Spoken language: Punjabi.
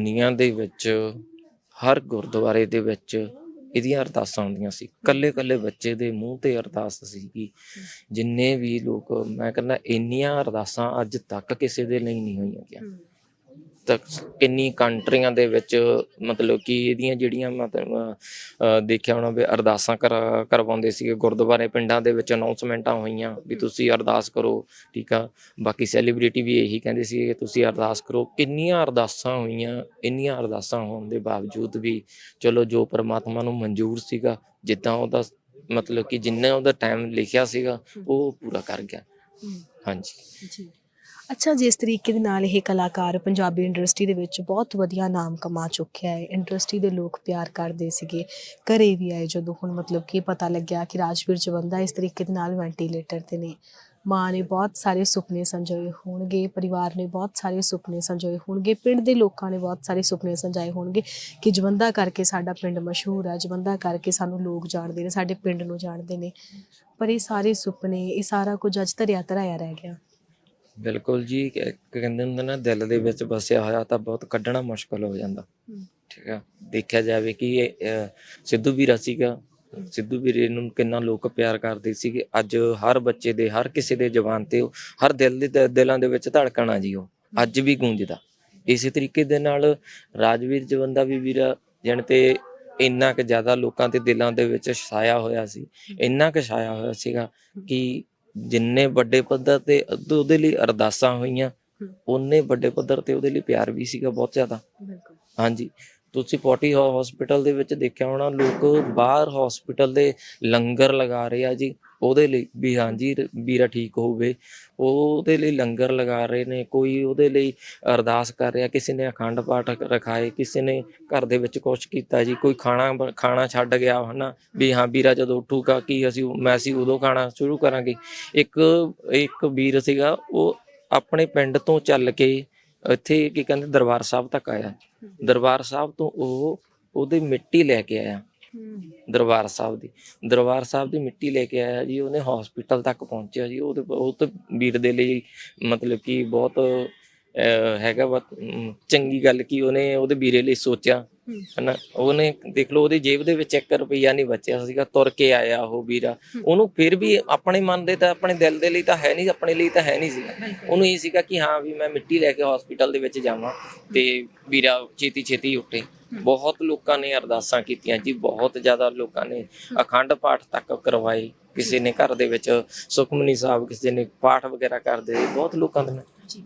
ਦੁਨੀਆ ਦੇ ਵਿੱਚ, ਹਰ ਗੁਰਦੁਆਰੇ ਦੇ ਵਿੱਚ ਇਹਦੀਆਂ ਅਰਦਾਸਾਂ ਹੁੰਦੀਆਂ ਸੀ। ਕੱਲੇ ਕੱਲੇ ਬੱਚੇ ਦੇ ਮੂੰਹ ਤੇ ਅਰਦਾਸ ਸੀਗੀ। ਜਿੰਨੇ ਵੀ ਲੋਕ, ਮੈਂ ਕਹਿੰਦਾ ਇੰਨੀਆਂ ਅਰਦਾਸਾਂ ਅੱਜ ਤੱਕ ਕਿਸੇ ਦੇ ਲਈ ਨਹੀਂ ਹੋਈਆਂ ਗਿਆ। ਤੱਕ ਕਿੰਨੀ ਕੰਟਰੀਆਂ ਦੇ ਵਿੱਚ ਮਤਲਬ ਕਿ ਇਹਦੀਆਂ ਜਿਹੜੀਆਂ ਮਤਲਬ ਦੇਖਿਆ ਹੋਣਾ ਵੀ ਅਰਦਾਸਾਂ ਕਰਾ- ਕਰਵਾਉਂਦੇ ਸੀਗੇ ਗੁਰਦੁਆਰੇ ਪਿੰਡਾਂ ਦੇ ਵਿੱਚ ਅਨਾਉਂਸਮੈਂਟਾਂ ਹੋਈਆਂ ਵੀ ਤੁਸੀਂ ਅਰਦਾਸ ਕਰੋ ਠੀਕ ਆ? ਬਾਕੀ ਸੈਲੀਬ੍ਰਿਟੀ ਵੀ ਇਹੀ ਕਹਿੰਦੇ ਸੀ ਕਿ ਤੁਸੀਂ ਅਰਦਾਸ ਕਰੋ। ਕਿੰਨੀਆਂ ਅਰਦਾਸਾਂ ਹੋਈਆਂ ਇੰਨੀਆਂ ਅਰਦਾਸਾਂ ਹੋਣ ਦੇ ਬਾਵਜੂਦ ਵੀ ਚਲੋ ਜੋ ਪ੍ਰਮਾਤਮਾ ਨੂੰ ਮਨਜ਼ੂਰ ਸੀਗਾ ਜਿੱਦਾਂ ਉਹਦਾ ਮਤਲਬ ਕਿ ਜਿੰਨਾ ਉਹਦਾ ਟਾਈਮ ਲਿਖਿਆ ਸੀਗਾ ਉਹ ਪੂਰਾ ਕਰ ਗਿਆ। ਹਾਂਜੀ। ਜੀ। ਅੱਛਾ ਜਿਸ ਤਰੀਕੇ ਦੇ ਨਾਲ ਇਹ ਕਲਾਕਾਰ ਪੰਜਾਬੀ ਇੰਡਸਟਰੀ ਦੇ ਵਿੱਚ ਬਹੁਤ ਵਧੀਆ ਨਾਮ ਕਮਾ ਚੁੱਕਿਆ ਹੈ। ਇੰਡਸਟਰੀ ਦੇ ਲੋਕ ਪਿਆਰ ਕਰਦੇ ਸੀਗੇ। ਘਰੇ ਵੀ ਆਏ ਜਦੋਂ ਹੁਣ ਮਤਲਬ ਕਿ ਪਤਾ ਲੱਗਿਆ ਕਿ ਰਾਜਵੀਰ ਜਵੰਦਾ ਇਸ ਤਰੀਕੇ ਦੇ ਨਾਲ ਵੈਂਟੀਲੇਟਰ ਤੇ ਨੇ। ਮਾਂ ਨੇ ਬਹੁਤ ਸਾਰੇ ਸੁਪਨੇ ਸੰਜੋਏ ਹੋਣਗੇ, ਪਰਿਵਾਰ ਨੇ ਬਹੁਤ ਸਾਰੇ ਸੁਪਨੇ ਸੰਜੋਏ ਹੋਣਗੇ, ਪਿੰਡ ਦੇ ਲੋਕਾਂ ਨੇ ਬਹੁਤ ਸਾਰੇ ਸੁਪਨੇ ਸੰਜਾਏ ਹੋਣਗੇ ਕਿ ਜਵੰਦਾ ਕਰਕੇ ਸਾਡਾ ਪਿੰਡ ਮਸ਼ਹੂਰ ਆ, ਜਵੰਦਾ ਕਰਕੇ ਸਾਨੂੰ ਲੋਕ ਜਾਣਦੇ ਨੇ, ਸਾਡੇ ਪਿੰਡ ਨੂੰ ਜਾਣਦੇ ਨੇ। ਪਰ ਇਹ ਸਾਰੇ ਸੁਪਨੇ, ਇਹ ਸਾਰਾ ਕੁਝ ਅੱਜ ਧਰਿਆ ਧਰਾਇਆ ਰਹਿ ਗਿਆ। ਬਿਲਕੁਲ ਜੀ ਕ- ਕਹਿੰਦੇ ਹੁੰਦੇ ਨਾ ਦਿਲ ਦੇ ਵਿੱਚ ਵਸਿਆ ਹੋਇਆ ਤਾਂ ਬਹੁਤ ਕੱਢਣਾ ਮੁਸ਼ਕਲ ਹੋ ਜਾਂਦਾ। ਠੀਕ ਆ। ਦੇਖਿਆ ਜਾਵੇ ਕਿ ਇਹ ਅਹ, ਸਿੱਧੂ ਵੀਰਾ ਸੀਗਾ। ਸਿੱਧੂ ਵੀਰੇ ਨੂੰ ਕਿੰਨਾ ਲੋਕ ਪਿਆਰ ਕਰਦੇ ਸੀਗੇ ਅੱਜ ਹਰ ਬੱਚੇ ਦੇ ਹਰ ਕਿਸੇ ਦੇ ਜ਼ੁਬਾਨ ਤੇ ਉਹ- ਹਰ ਦਿਲ ਦੇ ਦ- ਦਿਲਾਂ ਦੇ ਵਿੱਚ ਧੜਕਣ ਆ ਜੀ ਉਹ ਅੱਜ ਵੀ ਗੂੰਜਦਾ। ਇਸੇ ਤਰੀਕੇ ਦੇ ਨਾਲ ਰਾਜਵੀਰ ਜਵੰਦਾ ਵੀ ਵੀਰਾ ਜਣ ਤੇ ਇੰਨਾ ਕੁ ਜ਼ਿਆਦਾ ਲੋਕਾਂ ਦੇ ਦਿਲਾਂ ਦੇ ਵਿੱਚ ਛਾਇਆ ਹੋਇਆ ਸੀ ਇੰਨਾ ਕੁ ਛਾਇਆ ਹੋਇਆ ਸੀਗਾ ਕਿ ਜਿੰਨੇ ਵੱਡੇ ਪੱਧਰ ਤੇ ਉਹਦੇ ਲਈ ਅਰਦਾਸਾਂ ਹੋਈਆਂ ਉਹਨੇ ਵੱਡੇ ਪੱਧਰ ਤੇ ਉਹਦੇ ਲਈ ਪਿਆਰ ਵੀ ਸੀਗਾ ਬਹੁਤ ਜ਼ਿਆਦਾ। ਬਿਲਕੁਲ। ਹਾਂਜੀ। ਤੁਸੀਂ ਪੋਟੀ ਹਸਪੀਟਲ ਦੇ ਵਿੱਚ ਦੇਖਿਆ ਹੋਣਾ ਲੋਕ ਬਾਹਰ ਹਸਪੀਟਲ ਦੇ ਲੰਗਰ ਲਗਾ ਰਹੇ ਆ ਜੀ। ਉਹਦੇ ਲਈ ਵੀ ਹਾਂਜੀ ਵੀਰਾ ਠੀਕ ਹੋਵੇ। ਉਹਦੇ ਲਈ ਲੰਗਰ ਲਗਾ ਰਹੇ ਨੇ, ਕੋਈ ਉਹਦੇ ਲਈ ਅਰਦਾਸ ਕਰ ਰਿਹਾ, ਕਿਸੇ ਨੇ ਅਖੰਡ ਪਾਠ ਰਖਾਏ, ਕਿਸੇ ਨੇ ਘਰ ਦੇ ਵਿੱਚ ਕੁਛ ਕੀਤਾ ਜੀ, ਕੋਈ ਖਾਣਾ ਖਾਣਾ ਛੱਡ ਗਿਆ ਹਨਾ, ਵੀ ਹਾਂ ਵੀਰਾ ਜਦੋਂ ਉੱਠੂਗਾ ਕੀ ਅਸੀਂ ਮੈਂ ਅਸੀਂ ਉਦੋਂ ਖਾਣਾ ਸ਼ੁਰੂ ਕਰਾਂਗੇ। ਇੱਕ ਇੱਕ ਵੀਰ ਸੀਗਾ, ਉਹ ਆਪਣੇ ਪਿੰਡ ਤੋਂ ਚੱਲ ਕੇ ਇੱਥੇ ਕੀ ਕਹਿੰਦੇ ਦਰਬਾਰ ਸਾਹਿਬ ਤੱਕ ਆਇਆ। ਦਰਬਾਰ ਸਾਹਿਬ ਤੋਂ ਉਹ ਉਹਦੀ ਮਿੱਟੀ ਲੈ ਕੇ ਆਇਆ। ਦਰਬਾਰ ਸਾਹਿਬ ਦੀ। ਦਰਬਾਰ ਸਾਹਿਬ ਦੀ ਮਿੱਟੀ ਲੈ ਕੇ ਆਇਆ ਜੀ, ਉਹਨੇ ਹਸਪੀਟਲ ਤੱਕ ਪਹੁੰਚਿਆ ਜੀ। ਉਹਦੇ ਉਹ ਤਾਂ ਵੀਰ ਦੇ ਲਈ ਮਤਲਬ ਕਿ ਬਹੁਤ ਹੈਗਾ ਵਾ ਚੰਗੀ ਗੱਲ ਕਿ ਉਹਨੇ ਉਹਦੇ ਵੀਰੇ ਲਈ ਸੋਚਿਆ। ਹਨਾ? ਉਹਨੇ ਦੇਖ ਲਓ ਉਹਦੀ ਜੇਬ ਦੇ ਵਿੱਚ 1 ਰੁਪਈਆ ਨਹੀਂ ਬਚਿਆ ਸੀਗਾ ਤੁਰ ਕੇ ਆਇਆ ਉਹ ਵੀਰਾ। ਉਹਨੂੰ ਫਿਰ ਵੀ ਆਪਣੇ ਮਨ ਦੇ ਤਾਂ ਆਪਣੇ ਦਿਲ ਦੇ ਲਈ ਤਾਂ ਹੈ ਨਹੀਂ ਆਪਣੇ ਲਈ ਤਾਂ ਹੈ ਨਹੀਂ ਸੀਗਾ। ਉਹਨੂੰ ਇਹ ਸੀਗਾ ਕਿ ਹਾਂ ਵੀ ਮੈਂ ਮਿੱਟੀ ਲੈ ਕੇ ਹਸਪੀਟਲ ਦੇ ਵਿੱਚ ਜਾਵਾਂ ਤੇ ਵੀਰਾ ਛੇਤੀ ਛੇਤੀ ਉੱਠੇ। ਬਹੁਤ ਲੋਕਾਂ ਨੇ ਅਰਦਾਸਾਂ ਕੀਤੀਆਂ ਜੀ ਬਹੁਤ ਜ਼ਿਆਦਾ ਲੋਕਾਂ ਨੇ ਅਖੰਡ ਪਾਠ ਤੱਕ ਕਰਵਾਏ। ਕਿਸੇ ਨੇ ਘਰ ਦੇ ਵਿੱਚ ਸੁਖਮਨੀ ਸਾਹਿਬ ਕਿਸੇ ਨੇ ਪਾਠ ਵਗੈਰਾ ਕਰਦੇ ਬਹੁਤ ਲੋਕਾਂ ਦੇ ਜੀ।